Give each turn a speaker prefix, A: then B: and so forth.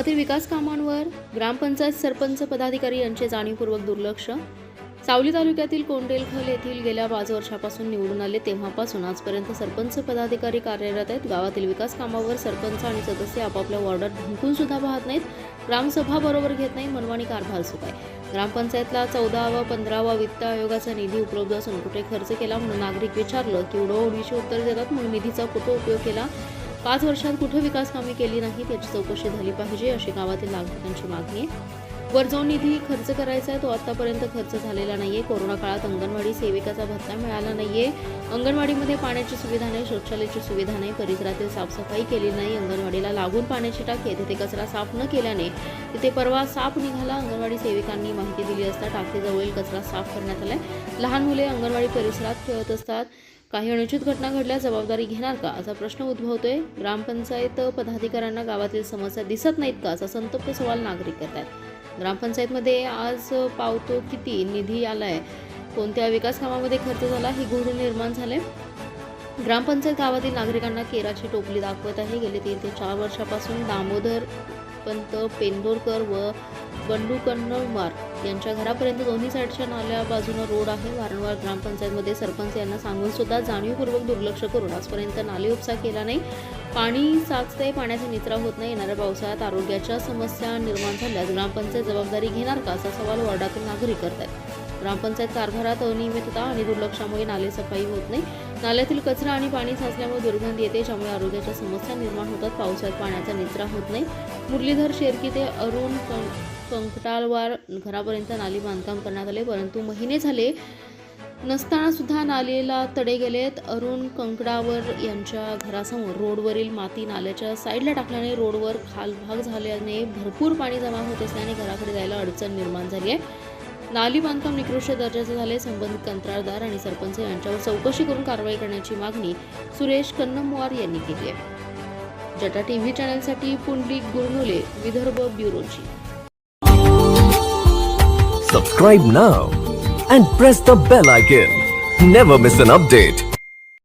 A: गावातील विकास कामांवर ग्रामपंचायत सरपंच पदाधिकारी यांचे जाणीवपूर्वक दुर्लक्ष. सावली तालुक्यातील कोंडेलखल येथील गेल्या पाच वर्षापासून निवडून आले तेव्हापासून आजपर्यंत सरपंच पदाधिकारी कार्यरत आहेत. गावातील विकास कामावर सरपंच आणि सदस्य आपापल्या वॉर्डात ढुंकून सुद्धा पाहत नाहीत. ग्रामसभा बरोबर घेत नाही मनमानी कारभार सुरू आहे. ग्रामपंचायतला चौदा पंधरावा वित्त आयोगाचा निधी उपलब्ध असून कुठे खर्च केला म्हणून नागरिक विचारलं की उडवडीची उत्तर देतात म्हणून निधीचा कुठं उपयोग केला. पाच वर्षात कुठं विकास कामे केली नाहीत याची चौकशी झाली पाहिजे अशी गावातील नागरिकांची मागणी आहे. वर जो निधी खर्च करायचा आहे तो आतापर्यंत खर्च झालेला नाहीये. कोरोना काळात अंगणवाडी सेविकाचा भत्ता मिळाला नाहीये. अंगणवाडीमध्ये पाण्याची सुविधा नाही शौचालयाची सुविधा नाही परिसरातील साफसफाई केली नाही अंगणवाडीला लागून पाण्याची टाकी तिथे कचरा साफ न केल्याने तिथे परवा साप निघाला. अंगणवाडी सेविकांनी माहिती दिली असता टाकीजवळील कचरा साफ करण्यात आलाय. लहान मुले अंगणवाडी परिसरात खेळत असतात. काही अनुचित घटना घडल्या जबाबदारी घेणार का? असा प्रश्न उद्भवतोय. ग्रामपंचायत पदाधिकाऱ्यांना गावातील समस्या दिसत नाहीत का? असा संतप्त सवाल नागरिक करत आहेत. ग्रामपंचायतमध्ये आज पावतो किती निधी आलाय? कोणत्या विकास कामामध्ये खर्च झाला? ही गूढ निर्माण झाले. ग्रामपंचायत गावातील नागरिकांना केराची टोपली दाखवत आहे. गेले तीन ते चार वर्षापासून दामोदर पंत पेंदोरकर व बंडू कन्नळमार यांच्या घरापर्यंत दोन्ही साईडच्या नाल्या बाजूनं रोड आहे. वारंवार ग्रामपंचायतमध्ये सरपंच यांना सांगून सुद्धा जाणीवपूर्वक दुर्लक्ष करून आजपर्यंत नाले उपसा केला नाही. पाणी साचते पाण्याचा निचरा होत नाही. येणाऱ्या पावसाळ्यात आरोग्याच्या समस्या निर्माण झाल्यास ग्रामपंचायत जबाबदारी घेणार का? असा सवाल वॉर्डातील नागरिक करत आहेत ग्रामपंचायत कारभारात अनियमितता आणि दुर्लक्षामुळे नाले सफाई होत नाही. नाल्यातील कचरा आणि पाणी साचल्यामुळे दुर्गंधी येते ज्यामुळे आरोग्याच्या समस्या निर्माण होतात. पावसाळ्यात पाण्याचा निचरा होत नाही. मुरलीधर शेरकी ते अरुण कं कंकटाळवार घरापर्यंत नाली बांधकाम करण्यात आले परंतु महिने झाले नसताना सुद्धा नालेला तडे गेलेत. अरुण कंकडावर यांच्या घरासमोर रोडवरील माती नाल्याच्या साईडला टाकल्याने रोडवर खालभाग झाल्याने भरपूर पाणी जमा होत असल्याने घराकडे जायला अडचण निर्माण झाली आहे. नाली बांधकाम निकृष्ट दर्जाचे झाले. संबंधित कंत्राटदार आणि सरपंच यांच्यावर चौकशी करून कारवाई करण्याची मागणी सुरेश कन्नमवार यांनी केली आहे. जटा टीव्ही चॅनलसाठी Pundlik Gurnule Vidarbha ब्युरोची.
B: Subscribe now and press the bell icon never miss an update